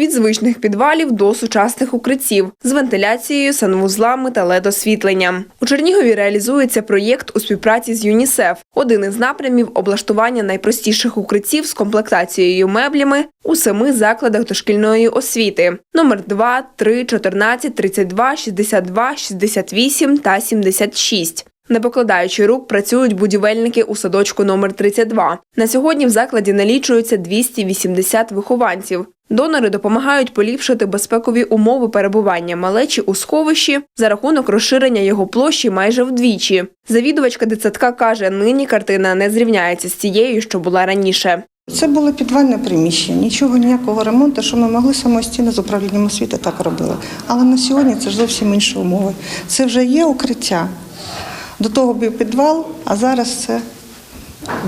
від звичних підвалів до сучасних укриттів з вентиляцією, санвузлами та ледосвітленням. У Чернігові реалізується проєкт у співпраці з ЮНІСЕФ. Один із напрямів облаштування найпростіших укриттів з комплектацією меблями у семи закладах дошкільної освіти: номер 2, 3, 14, 32, 62, 68 та 76. Не покладаючи рук, працюють будівельники у садочку номер 32. На сьогодні в закладі налічується 280 вихованців. Донори допомагають поліпшити безпекові умови перебування малечі у сховищі за рахунок розширення його площі майже вдвічі. Завідувачка дитсадка каже, нині картина не зрівняється з тією, що була раніше. Це було підвальне приміщення, нічого, ніякого ремонту, що ми могли самостійно з управлінням освіти так робили. Але на сьогодні це ж зовсім інші умови. Це вже є укриття. До того був підвал, а зараз це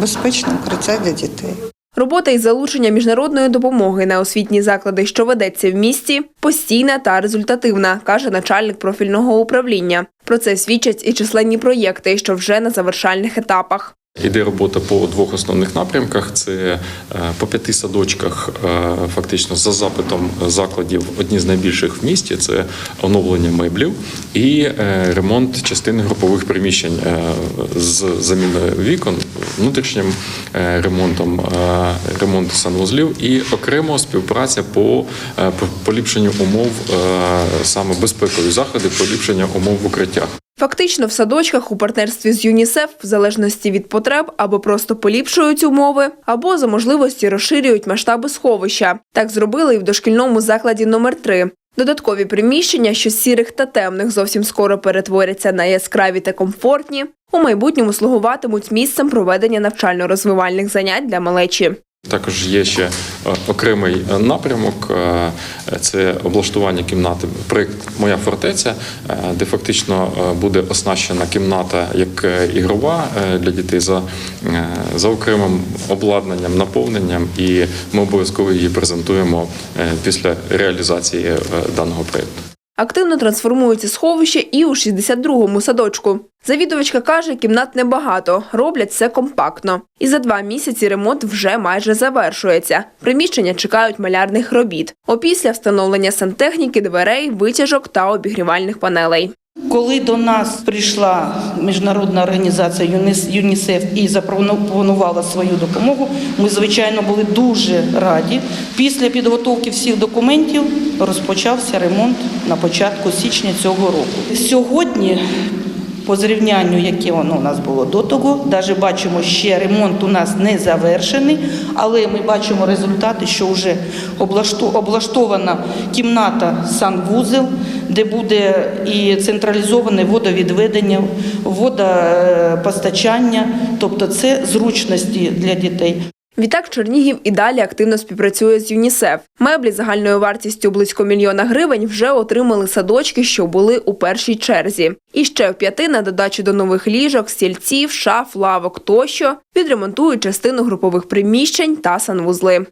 безпечне укриття для дітей. Робота із залучення міжнародної допомоги на освітні заклади, що ведеться в місті, постійна та результативна, каже начальник профільного управління. Про це свідчать і численні проєкти, що вже на завершальних етапах. Іде робота по двох основних напрямках: це е, по п'яти садочках, е, фактично за запитом закладів, одні з найбільших в місті. Це оновлення меблів і е, ремонт частини групових приміщень з заміною вікон, внутрішнім ремонтом, ремонту санвузлів і окремо співпраця по поліпшенню умов, саме безпекові заходи, поліпшення умов в укриттях. Фактично, в садочках у партнерстві з ЮНІСЕФ, в залежності від потреб, або просто поліпшують умови, або за можливості розширюють масштаби сховища. Так зробили і в дошкільному закладі номер 3 Додаткові приміщення, що сірих та темних зовсім скоро перетворяться на яскраві та комфортні, у майбутньому слугуватимуть місцем проведення навчально-розвивальних занять для малечі. Також є ще е, окремий е, напрямок е, це облаштування кімнати. Проєкт Моя фортеця, де фактично буде оснащена кімната як ігрова для дітей за, за окремим обладнанням, наповненням, і ми обов'язково її презентуємо після реалізації даного проєкту. Активно трансформується сховище і у 62-му садочку. Завідувачка каже, кімнат небагато, роблять все компактно. І за два місяці ремонт вже майже завершується. Приміщення чекають малярних робіт. Опісля встановлення сантехніки, дверей, витяжок та обігрівальних панелей. Коли до нас прийшла міжнародна організація ЮНІС- ЮНІСЕФ і запропонувала свою допомогу, ми звичайно були дуже раді. Після підготовки всіх документів розпочався ремонт на початку січня цього року. Сьогодні, по зрівнянню, яке воно у нас було до того, навіть бачимо, ще ремонт у нас не завершений, але ми бачимо результати, що вже облаштована кімната санвузел, де буде і централізоване водовідведення, водопостачання, тобто це зручності для дітей. Відтак Чернігів і далі активно співпрацює з ЮНІСЕФ. Меблі загальною вартістю близько мільйона гривень вже отримали садочки, що були у першій черзі. І ще в п'яти на додачу до нових ліжок, стільців, шаф, лавок тощо відремонтують частину групових приміщень та санвузли.